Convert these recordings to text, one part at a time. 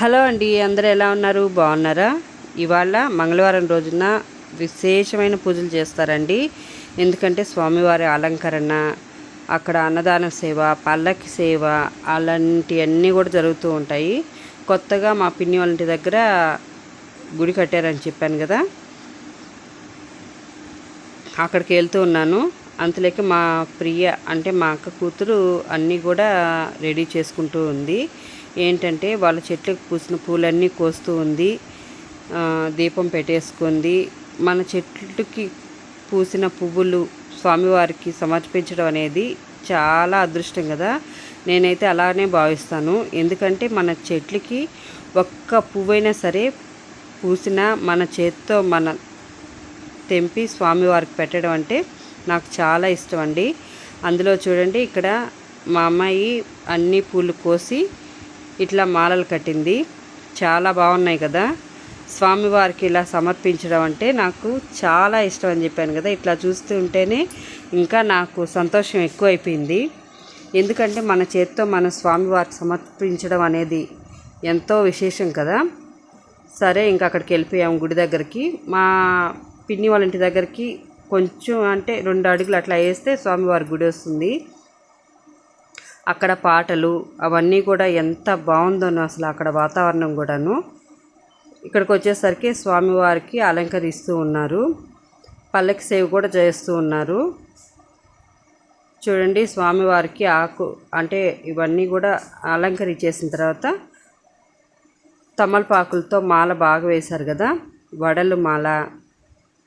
Hello అండి అందరూ ఎలా ఉన్నారు? బాగున్నారా? ఇవాళ మంగళవారం రోజున విశేషమైన పూజలు చేస్తారండి. ఎందుకంటే స్వామివారి అలంకరణ అక్కడ అన్నదాన సేవ పల్లకి సేవ అలాంటివన్నీ కూడా జరుగుతూ ఉంటాయి. కొత్తగా మా పిన్ని వాళ్ళ ఇంటి దగ్గర గుడి కట్టారని చెప్పాను కదా. అక్కడికి వెళ్తూ ఉన్నాను. అంతలేక మా ప్రియ అంటే మా అక్క కూతురు అన్నీ కూడా రెడీ చేసుకుంటూ ఉంది. ఏంటంటే వాళ్ళ చెట్లకు పూసిన పూలన్నీ కోస్తూ ఉంది. దీపం పెట్టేసుకుంది. మన చెట్లకి పూసిన పువ్వులు స్వామివారికి సమర్పించడం అనేది చాలా అదృష్టం కదా. నేనైతే అలానే భావిస్తాను. ఎందుకంటే మన చెట్లకి ఒక్క పువ్వైనా సరే పూసిన మన చేత్తో మన తెంపి స్వామివారికి పెట్టడం అంటే నాకు చాలా ఇష్టం అండి. అందులో చూడండి ఇక్కడ మా అమ్మాయి అన్ని పూలు కోసి ఇట్లా మాలలు కట్టింది. చాలా బాగున్నాయి కదా. స్వామివారికి ఇలా సమర్పించడం అంటే నాకు చాలా ఇష్టం అని చెప్పాను కదా. ఇట్లా చూస్తుంటేనే ఇంకా నాకు సంతోషం ఎక్కువైపోయింది. ఎందుకంటే మన చేత్తో మన స్వామివారికి సమర్పించడం అనేది ఎంతో విశేషం కదా. సరే ఇంకా అక్కడికి వెళ్ళిపోయాము గుడి దగ్గరికి. మా పిన్ని వాళ్ళ ఇంటి దగ్గరికి కొంచెం అంటే రెండు అడుగులు అట్లా వేస్తే స్వామివారి గుడి వస్తుంది. అక్కడ పాటలు అవన్నీ కూడా ఎంత బాగుందోనో అసలు అక్కడ వాతావరణం కూడాను. ఇక్కడికి వచ్చేసరికి స్వామివారికి అలంకరిస్తూ ఉన్నారు. పల్లకి సేవ కూడా చేస్తూ ఉన్నారు. చూడండి స్వామివారికి ఆకు అంటే ఇవన్నీ కూడా అలంకరించేసిన తర్వాత తమలపాకులతో మాల బాగా వేశారు కదా. వడలు మాల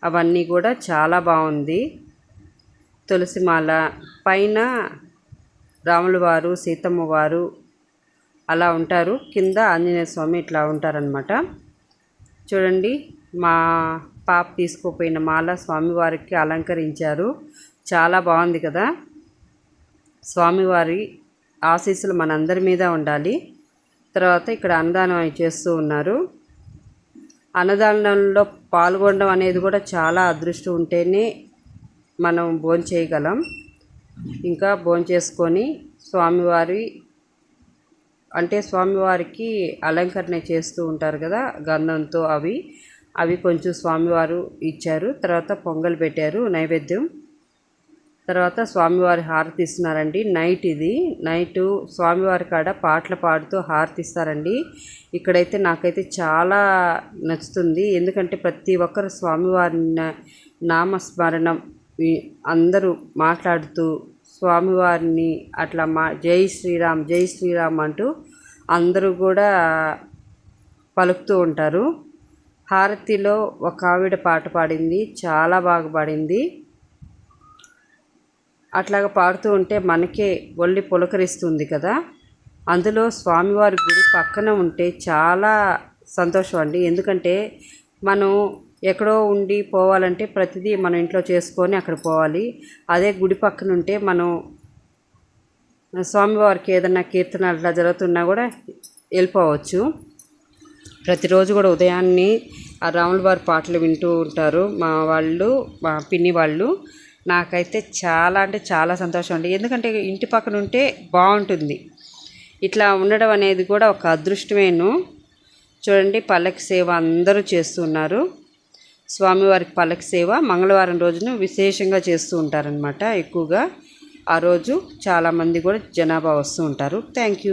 అవన్నీ కూడా చాలా బాగుంది. తులసి మాల. పైన రాముల వారు సీతమ్మ వారు అలా ఉంటారు. కింద ఆంజనేయ స్వామి ఇట్లా ఉంటారనమాట చూడండి మా పాప తీసుకుపోయిన మాల స్వామివారికి అలంకరించారు. చాలా బాగుంది కదా. స్వామివారి ఆశీస్సులు మనందరి మీద ఉండాలి. తర్వాత ఇక్కడ అన్నదానం చేస్తూ ఉన్నారు. అన్నదానంలో పాల్గొనడం అనేది కూడా చాలా అదృష్టం ఉంటేనే మనం భోజనం చేయగలం. ఇంకా భోంచేసుకొని స్వామివారి అంటే స్వామివారికి అలంకరణ చేస్తూ ఉంటారు కదా గంధంతో అవి. అవి కొంచెం స్వామివారు ఇచ్చారు. తర్వాత పొంగల్ పెట్టారు నైవేద్యం. తర్వాత స్వామివారి హారతి ఇస్తున్నారండి. నైట్ ఇది. నైటు స్వామివారి కాడ పాటలు పాడుతూ హారతి ఇస్తారండి. ఇక్కడైతే నాకైతే చాలా నచ్చుతుంది. ఎందుకంటే ప్రతి ఒక్కరు స్వామివారి నామస్మరణం అందరూ మాట్లాడుతూ స్వామివారిని అట్లా మా జై శ్రీరామ్ జై శ్రీరామ్ అంటూ అందరూ కూడా పలుకుతూ ఉంటారు. హారతిలో ఒక ఆవిడ పాట పాడింది చాలా బాగా పాడింది. అట్లాగా పాడుతూ ఉంటే మనకే ఒళ్ళి పులకరిస్తుంది కదా. అందులో స్వామివారి గుడి పక్కన ఉంటే చాలా సంతోషం అండి. ఎందుకంటే మనం ఎక్కడో ఉండి పోవాలంటే ప్రతిదీ మనం ఇంట్లో చేసుకొని అక్కడ పోవాలి. అదే గుడి పక్కన ఉంటే మనం స్వామివారికి ఏదన్నా కీర్తన అట్లా జరుగుతున్నా కూడా వెళ్ళిపోవచ్చు. ప్రతిరోజు కూడా ఉదయాన్నే ఆ రాముల వారి పాటలు వింటూ ఉంటారు మా వాళ్ళు మా పిన్ని వాళ్ళు. నాకైతే చాలా అంటే చాలా సంతోషం అండి. ఎందుకంటే ఇంటి పక్కన ఉంటే బాగుంటుంది. ఇట్లా ఉండడం అనేది కూడా ఒక అదృష్టమేను. చూడండి పల్లకి సేవ అందరూ చేస్తున్నారు స్వామివారికి పలక సేవ మంగళవారం రోజున విశేషంగా చేస్తూ ఉంటారనమాట ఎక్కువగా ఆ రోజు చాలామంది కూడా జనాభా వస్తూ ఉంటారు. Thank you